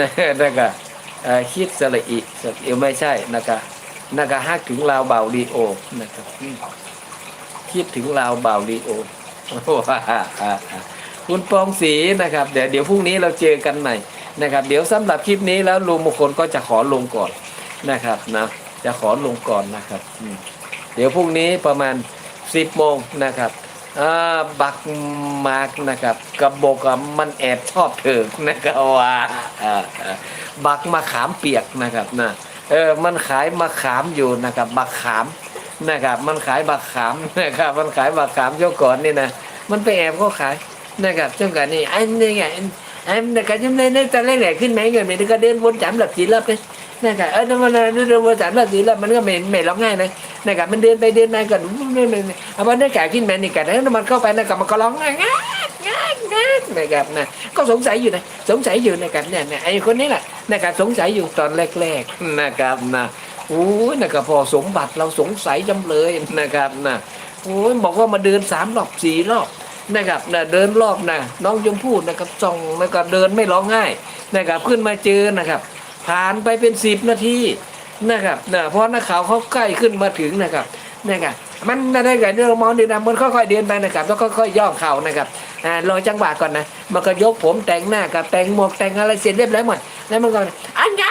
นะคะคิดสละอิสระอิไม่ใช่นะครับนะครับฮักถึงลาวเบาดีโอนะครับคิดถึงลาวเบาดีโอว้าคุณปองศรีนะครับ เดี๋ยวเดี๋ยวพรุ่งนี้เราเจอกันใหม่นะครับ เดี๋ยวสำหรับคลิปนี้แล้วลุงมงคลก็จะขอลงก่อนนะครับนะจะขอลงก่อนนะครับ เดี๋ยวพรุ่งนี้ประมาณ 10โมงนะครับ บักมาร์กนะครับกระบอกมันแอบชอบเถิกนะครับว่าอ่าบักมะขามเปียกนะครับนะเออมันขายมะขามอยู่นะครับบักขามนะครับ มันขายบักขามนะครับ มันขายบักขามเจ้าก่อนนี่นะมันไปแอบก็ขายนะครับเจ้าก่อนนี่ไอันนี้ไงอันอันนะครับจำเลยนะตอนแรกๆขึ้นไหมเงินมันก็เดินวนสามหลับสี่รอบเลย นะครับเออมันเดินวนสามหลับสี่รอบมันก็ไม่ไม่ร้องง่ายนะนะครับมันเดินไปเดินมากันเอามันได้แก่ขึ้นมานี่กันแล้วมันเข้าไปนะครับมันก็ร้องง่ายง่ายง่ายง่ายนะครับนะก็สงสัยอยู่นะสงสัยอยู่นะครับเนี่ยเนี่ยไอ้คนนี้แหละนะครับสงสัยอยู่ตอนแรกๆนะครับนะโอ้ยนะครับพอสมบัติเราสงสัยจำเลยนะครับนะโอ้ยบอกว่ามาเดินสามรอบสี่รอบนะครับนะเดินรอบนะน้องยมพู่นะครับจ้องนะครับเดินไม่ร้องง่ายนะครับขึ้นมาเจอนะครับ ผ่านไปเป็นสิบนาทีนะครับนะเพราะนักข่าวเขาใกล้ขึ้นมาถึงนะครับนะครับมันได้ไงเรื่องมองดีนะมันค่อยๆเดินไปนะครับแล้วค่อยๆย่องเข่านะครับอ่ารอจังหวะก่อนนะมันก็ยกผมแต่งหน้ากับแต่งหมวกแต่งอะไรเสร็จเรียบร้อยหมดแล้วมันก็อันยา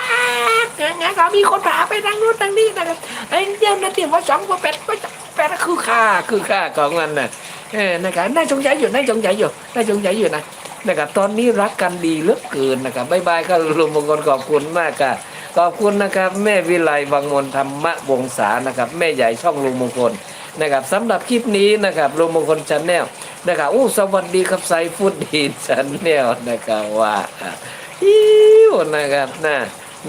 กงั้นก็มีคนพาไปทางนู้นทางนี้นะครับไอ้เจ้าหน้าที่ว่าสองว่าแปดว่าแปดคือค่าคือค่าของมันนะเออนะครับน่าสงสัยอยู่น่าสงสัยอยู่น่าสงสัยอยู่นะ นะครับตอนนี้รักกันดีเหลือเกินนะครับบ๊ายบายครับลุงมงคลขอบคุณมากครับขอบคุณนะครับ แม่วิไลวังมนธรรมวงศานะครับ แม่ใหญ่ช่องลุงมงคลนะครับสำหรับคลิปนี้นะครับลุงมงคลชาแนลนะครับอู้สวัสดีครับไซฟุตดีชาแนลนะครับว่าอิ้วนะครับนะ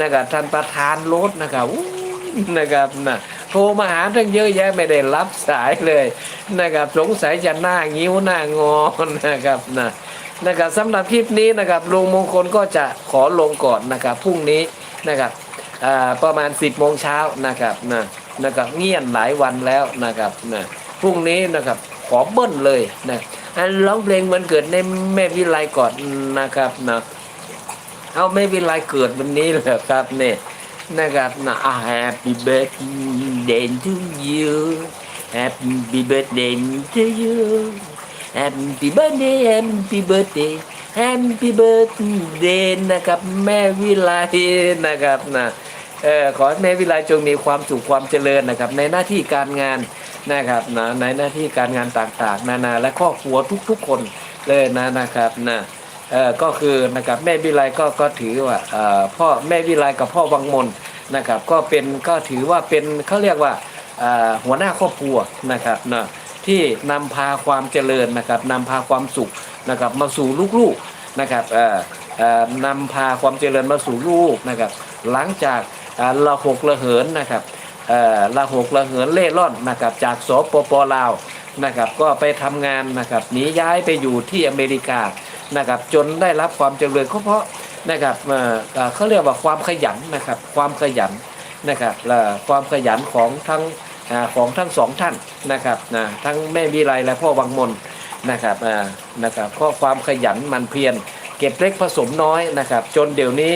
นะครับท่านประธานรถนะครับอู้นะครับนะโทรมาหาทั้งเยอะแยะไม่ได้รับสายเลยนะครับสงสัยจะหน้างิ้วหน้างอนะครับนะ นะครับสำหรับคลิปนี้นะครับลุงมงคลก็จะขอลงก่อนนะครับพรุ่งนี้นะครับประมาณ 10โมงเช้านะครับนะนะครับเงียบหลายวันแล้วนะครับนะพรุ่งนี้นะครับขอเบิ้ลเลยนะร้องเพลงวันเกิดในแม่วิไลก่อนนะครับนะเอาแม่วิไลเกิดวันนี้เหรอครับเนี่ยนะครับนะ Happy birthday to you Happy birthday to you Happy birthday Happy birthday Happy birthday นะครับ แม่วิไลนะครับนะเออขอให้แม่วิไลจงมีความสุขความเจริญนะครับ ในหน้าที่การงานนะครับนะในหน้าที่การงานต่างๆ นานาและครอบครัวทุกๆคนเลยนะนะครับนะเออก็คือนะครับแม่วิไลก็ก็ถือว่าเอ่อพ่อแม่วิไลกับพ่อวังมนนะครับ ก็เป็นก็ถือว่าเป็นเขาเรียกว่าเอ่อหัวหน้าครอบครัวนะครับนะ ที่นำพาความเจริญนะครับนำพาความสุขนะครับมาสู่ลูกๆนะครับเอ่อเอ่อนำพาความเจริญมาสู่ลูกนะครับ หลังจากละหกละเหินนะครับเอ่อละหกละเหินเล่ร่อนนะครับจากสปปลาวนะครับก็ไปทำงานนะครับหนีย้ายไปอยู่ที่อเมริกานะครับจนได้รับความเจริญเพราะนะครับเอ่อเขาเรียกว่าความขยันนะครับความขยันนะครับและความขยันของทั้ง ของทั้งสองท่านนะครับนะทั้งแม่วิไลและพ่อวังมนนะครับนะครับข้อความขยันมันเพียรเก็บเล็กผสมน้อยนะครับ จนเดี๋ยวนี้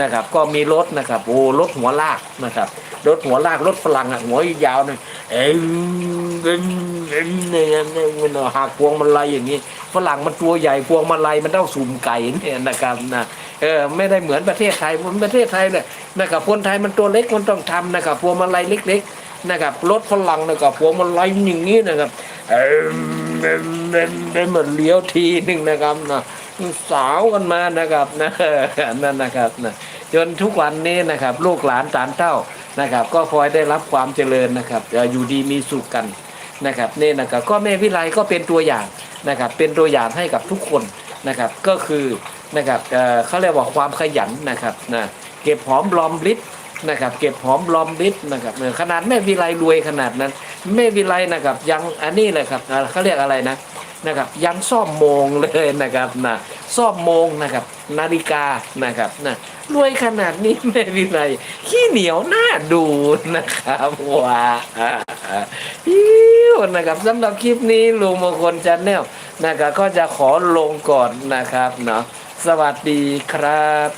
นะครับ ก็มีรถนะครับโอ้รถหัวลากนะครับรถหัวลากรถฝรั่งอะหัวยาวๆหน่อยเอ็งเอ็งเอ็งเนี่ยมันหักพวงมาลัยอย่างนี้ฝรั่งมันตัวใหญ่พวงมาลัยมันเท่าสุ่มไก่เนี่ยนะครับนะเออไม่ได้เหมือนประเทศไทยเหมือนประเทศไทยเนี่ยนะครับคนไทยมันตัวเล็กมันต้องทำนะครับพวงมาลัยเล็ก ๆ นะครับรถฝรั่งนะครับพวงมาลัยอย่างนี้นะครับเอ็มเอ็มเอ็มเอ็มมันเลี้ยวทีหนึ่งนะครับนะสาวกันมานะครับนะนั่นนะครับนะจนทุกวันนี้นะครับ ลูกหลานตานเต้านะครับ ก็พลอยได้รับความเจริญนะครับอยู่ดีมีสุขกันนะครับนี่นะครับก็แม่วิไลก็เป็นตัวอย่างนะครับ เป็นตัวอย่างให้กับทุกคนนะครับ ก็คือนะครับเอ่อเขาเรียกว่าความขยันนะครับนะเก็บหอมรอมริบ นะครับเก็บหอมรอมริบนะครับขนาดแม่วิไลรวยขนาดนั้นแม่วิไลนะครับยังอันนี้เลยครับเขาเรียกอะไรนะนะครับยังซ่อมโมงเลยนะครับนะซ่อมโมงนะครับนาฬิกานะครับนะรวยขนาดนี้แม่วิไลขี้เหนียวหน้าดูนะครับว้าอิ้วนะครับสำหรับคลิปนี้ลุงมงคลจันแนลนะครับก็จะขอลงก่อนนะครับเนาะสวัสดีครับ